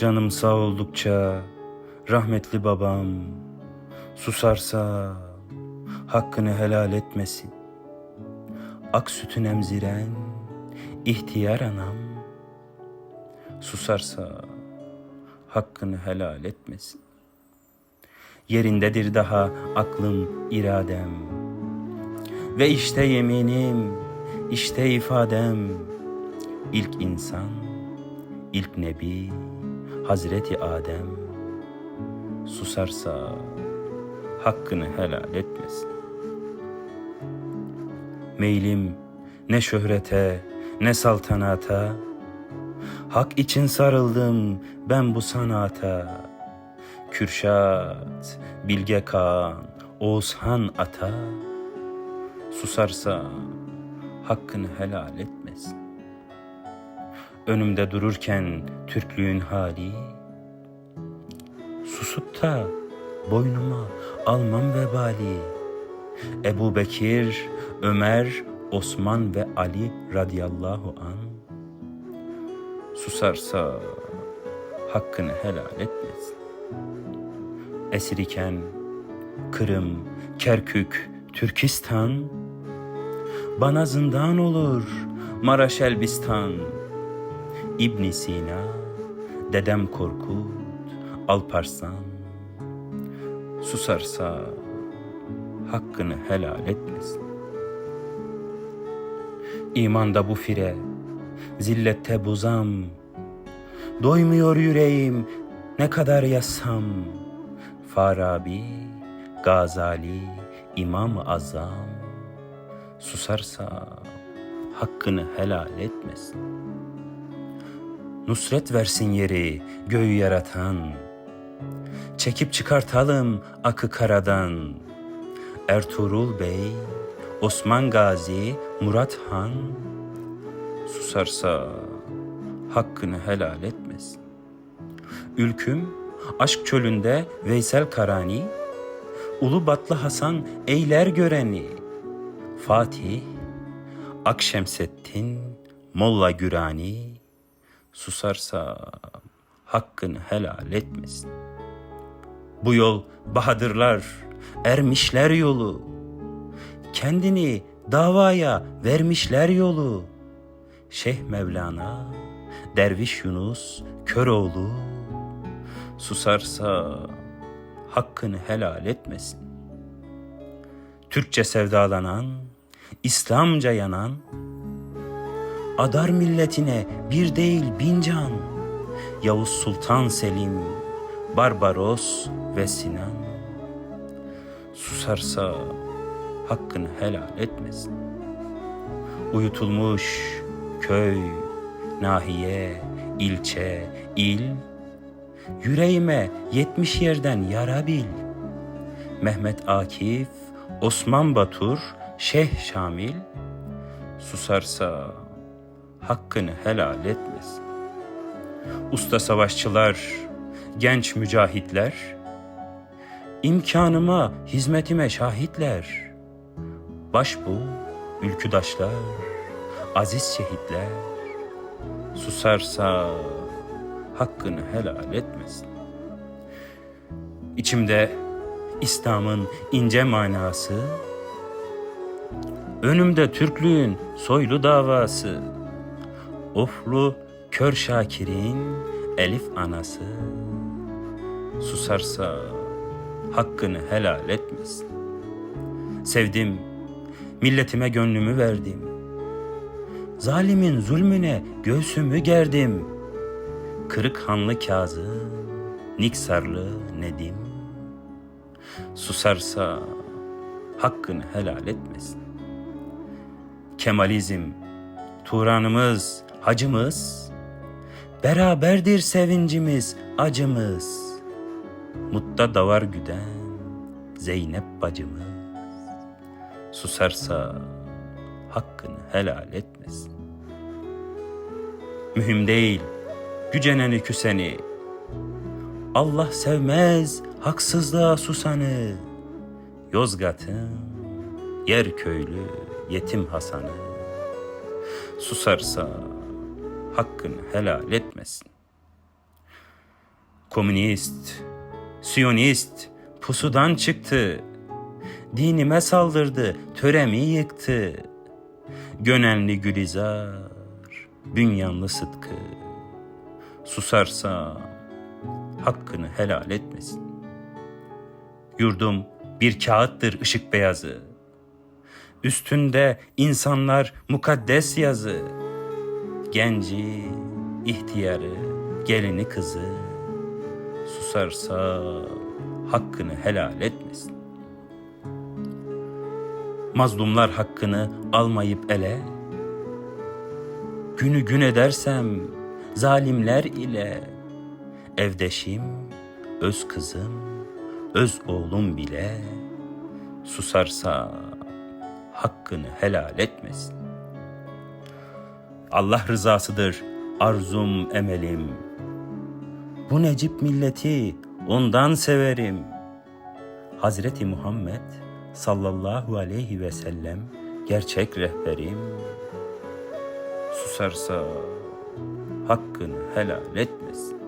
Canım sağ oldukça rahmetli babam susarsa hakkını helal etmesin. Ak sütün emziren ihtiyar anam susarsa hakkını helal etmesin. Yerindedir daha aklım, iradem. Ve işte yeminim, işte ifadem. İlk insan, ilk nebi, Hazreti Adem. Susarsa hakkını helal etmesin. Meylim ne şöhrete, ne saltanata, Hak için sarıldım ben bu sanata. Kürşat, Bilge Kağan, Oğuzhan Ata susarsa hakkını helal etmesin. Önümde dururken Türklüğün hali susup da boynuma almam vebali. Ebu Bekir, Ömer, Osman ve Ali radıyallahu an susarsa hakkını helal etmesin. Esir iken Kırım, Kerkük, Türkistan bana zindan olur Maraş Elbistan. İbn Sina, Dedem Korkut, Alparslan susarsa hakkını helal etmesin. İmanda bu fire, zillette buzam, doymuyor yüreğim ne kadar yazsam. Farabi, Gazali, İmam-ı Azam susarsa hakkını helal etmesin. Nusret versin yeri göğü yaratan, çekip çıkartalım akı karadan. Ertuğrul Bey, Osman Gazi, Murat Han. Susarsa hakkını helal etmesin. Ülküm aşk çölünde Veysel Karani, Ulu Batlı Hasan eyler göreni, Fatih, Akşemseddin, Molla Gürani, susarsa hakkını helal etmesin. Bu yol bahadırlar, ermişler yolu. Kendini davaya vermişler yolu. Şeyh Mevlana, Derviş Yunus, Köroğlu susarsa hakkını helal etmesin. Türkçe sevdalanan, İslamca yanan, adar milletine bir değil bin can. Yavuz Sultan Selim, Barbaros ve Sinan susarsa hakkını helal etmesin. Uyutulmuş köy, nahiye, ilçe, il, yüreğime yetmiş yerden yara bil. Mehmet Akif, Osman Batur, Şeyh Şamil susarsa hakkını helal etmesin. Usta savaşçılar, genç mücahitler, imkanıma, hizmetime şahitler. Başbu, ülküdaşlar, aziz şehitler, susarsa hakkını helal etmesin. İçimde İslam'ın ince manası, önümde Türklüğün soylu davası, Oflu kör Şakir'in Elif anası, susarsa hakkını helal etmesin. Sevdim, milletime gönlümü verdim. Zalimin zulmüne göğsümü gerdim. Kırık hanlı Kazım, Niksarlı Nedim. Susarsa hakkını helal etmesin. Kemalizm, Turanımız, hacımız, beraberdir sevincimiz, acımız. Mutta davar güden Zeynep bacımız susarsa hakkını helal etmesin. Mühim değil güceneni küseni. Allah sevmez haksızlığa susanı. Yozgat'ın yer köylü yetim Hasan'ı. Susarsa hakkını helal etmesin. Komünist, Siyonist pusudan çıktı. Dinime saldırdı, töremi yıktı. Gönenli Gülizar, bünyanlı Sıtkı. Susarsa hakkını helal etmesin. Yurdum bir kağıttır ışık beyazı. Üstünde insanlar mukaddes yazı. Genci, ihtiyarı, gelini kızı. Susarsa hakkını helal etmesin. Mazlumlar hakkını almayıp ele, günü gün edersem zalimler ile evdeşim, öz kızım, öz oğlum bile susarsa hakkını helal etmesin. Allah rızasıdır arzum emelim. Bu Necip milleti ondan severim. Hazreti Muhammed sallallahu aleyhi ve sellem gerçek rehberim. Susarsa hakkını helal etmesin.